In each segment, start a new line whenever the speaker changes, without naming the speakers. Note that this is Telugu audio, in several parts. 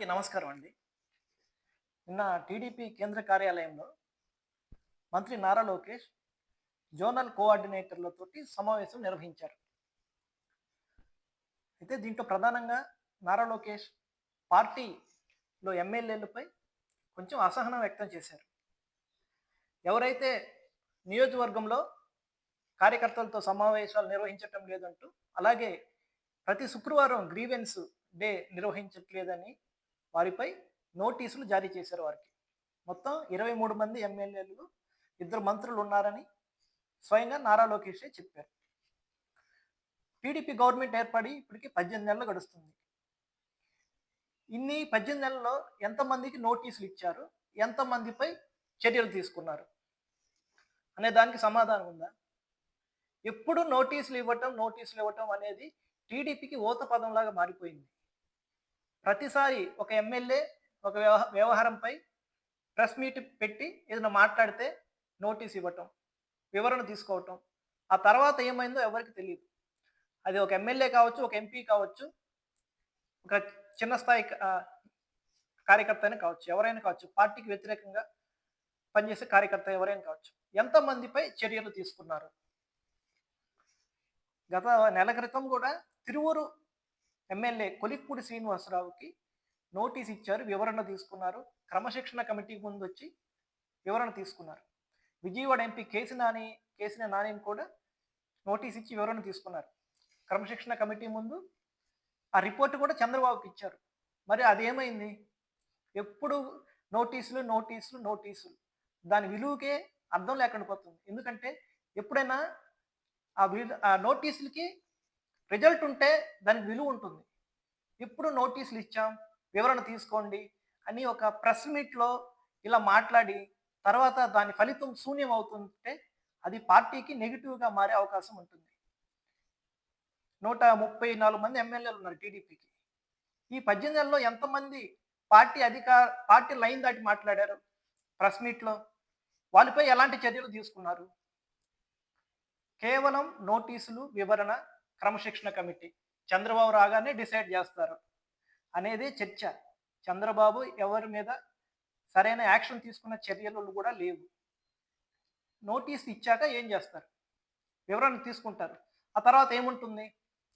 అందరికీ నమస్కారం అండి. నిన్న టీడీపీ కేంద్ర కార్యాలయంలో మంత్రి నారా లోకేష్ జోనల్ కోఆర్డినేటర్లతోటి సమావేశం నిర్వహించారు. అయితే దీంట్లో ప్రధానంగా నారా లోకేష్ పార్టీలో ఎమ్మెల్యేలపై కొంచెం అసహనం వ్యక్తం చేశారు. ఎవరైతే నియోజకవర్గంలో కార్యకర్తలతో సమావేశాలు నిర్వహించటం లేదంటూ అలాగే ప్రతి శుక్రవారం గ్రీవెన్స్ డే నిర్వహించట్లేదని వారిపై నోటీసులు జారీ చేశారు వారికి. మొత్తం ఇరవై మూడు మంది ఎమ్మెల్యేలు ఇద్దరు మంత్రులు ఉన్నారని స్వయంగా నారా లోకేషే చెప్పారు. టీడీపీ గవర్నమెంట్ ఏర్పడి ఇప్పటికి పద్దెనిమిది నెలలు గడుస్తుంది. ఇన్ని పద్దెనిమిది నెలల్లో ఎంతమందికి నోటీసులు ఇచ్చారు? ఎంతమందిపై చర్యలు తీసుకున్నారు? అనే దానికి సమాధానం ఉందా? ఎప్పుడు నోటీసులు ఇవ్వటం నోటీసులు ఇవ్వటం అనేది టీడీపీకి ఓత పదంలాగా మారిపోయింది. ప్రతిసారి ఒక ఎమ్మెల్యే ఒక వ్యవహ వ్యవహారంపై ప్రెస్ మీట్ పెట్టి ఏదైనా మాట్లాడితే నోటీస్ ఇవ్వటం వివరణ తీసుకోవటం ఆ తర్వాత ఏమైందో ఎవరికి తెలియదు. అది ఒక ఎమ్మెల్యే కావచ్చు ఒక ఎంపీ కావచ్చు ఒక చిన్న స్థాయి కార్యకర్త అయినా కావచ్చు ఎవరైనా కావచ్చు పార్టీకి వ్యతిరేకంగా పనిచేసే కార్యకర్త ఎవరైనా కావచ్చు ఎంతమందిపై చర్యలు తీసుకున్నారు? గత నెల క్రితం కూడా తిరువురు ఎమ్మెల్యే కొలిక్పూడి శ్రీనివాసరావుకి నోటీస్ ఇచ్చారు వివరణ తీసుకున్నారు. క్రమశిక్షణ కమిటీ ముందు వచ్చి వివరణ తీసుకున్నారు. విజయవాడ ఎంపీ కేసి నాని కేసిన నానిని కూడా నోటీస్ ఇచ్చి వివరణ తీసుకున్నారు. క్రమశిక్షణ కమిటీ ముందు ఆ రిపోర్ట్ కూడా చంద్రబాబుకి ఇచ్చారు. మరి అదేమైంది? ఎప్పుడు నోటీసులు నోటీసులు నోటీసులు? దాని విలువకే అర్థం లేకుండా పోతుంది. ఎందుకంటే ఎప్పుడైనా ఆ విలు ఆ నోటీసులకి రిజల్ట్ ఉంటే దానికి విలువ ఉంటుంది. ఇప్పుడు నోటీసులు ఇచ్చాం వివరణ తీసుకోండి అని ఒక ప్రెస్ మీట్లో ఇలా మాట్లాడి తర్వాత దాని ఫలితం శూన్యం అవుతుంటే అది పార్టీకి నెగిటివ్గా మారే అవకాశం ఉంటుంది. నూట ముప్పై నాలుగు మంది ఎమ్మెల్యేలు ఉన్నారు టీడీపీకి. ఈ పద్దెనిమిది నెలల్లో ఎంతమంది పార్టీ అధికార పార్టీ లైన్ దాటి మాట్లాడారు ప్రెస్ మీట్లో? వాళ్ళపై ఎలాంటి చర్యలు తీసుకున్నారు? కేవలం నోటీసులు వివరణ క్రమశిక్షణ కమిటీ. చంద్రబాబు రాగానే డిసైడ్ చేస్తారు అనేది చర్చ. చంద్రబాబు ఎవరి మీద సరైన యాక్షన్ తీసుకున్న చర్యలు కూడా లేవు. నోటీస్ ఇచ్చాక ఏం చేస్తారు? వివరణ తీసుకుంటారు. ఆ తర్వాత ఏముంటుంది?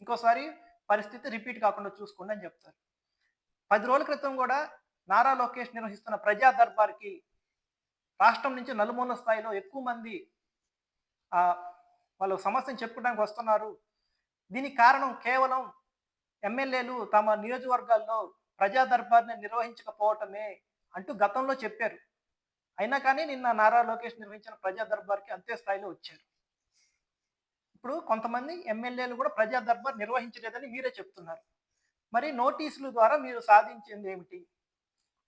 ఇంకోసారి పరిస్థితి రిపీట్ కాకుండా చూసుకోండి అని చెప్తారు. పది రోజుల క్రితం కూడా నారా లోకేష్ నిర్వహిస్తున్న ప్రజా దర్బార్కి రాష్ట్రం నుంచి నలుమూల స్థాయిలో ఎక్కువ మంది వాళ్ళ వాళ్ళు సమస్యను చెప్పుకోవడానికి వస్తున్నారు. దీనికి కారణం కేవలం ఎమ్మెల్యేలు తమ నియోజకవర్గాల్లో ప్రజా దర్బార్ని నిర్వహించకపోవటమే అంటూ గతంలో చెప్పారు. అయినా కానీ నిన్న నారా లోకేష్ నిర్వహించిన ప్రజా దర్బార్కి అంతే స్థాయిలో వచ్చారు. ఇప్పుడు కొంతమంది ఎమ్మెల్యేలు కూడా ప్రజా దర్బార్ నిర్వహించలేదని మీరే చెప్తున్నారు. మరి నోటీసుల ద్వారా మీరు సాధించింది ఏమిటి?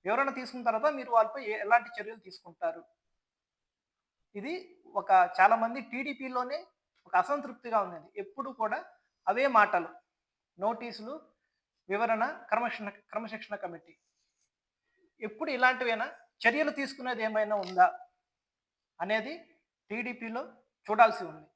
వివరణ తీసుకున్న తర్వాత మీరు వాళ్ళపై ఏ- ఎలాంటి చర్యలు తీసుకుంటారు? ఇది ఒక చాలామంది టీడీపీలోనే ఒక అసంతృప్తిగా ఉన్నది. ఎప్పుడు కూడా అవే మాటలు. నోటీసులు వివరణ క్రమశిక్షణ క్రమశిక్షణ కమిటీ. ఎప్పుడు ఇలాంటివైనా? చర్యలు తీసుకునేది ఏమైనా ఉందా? అనేది టీడీపీలో చూడాల్సి ఉంది.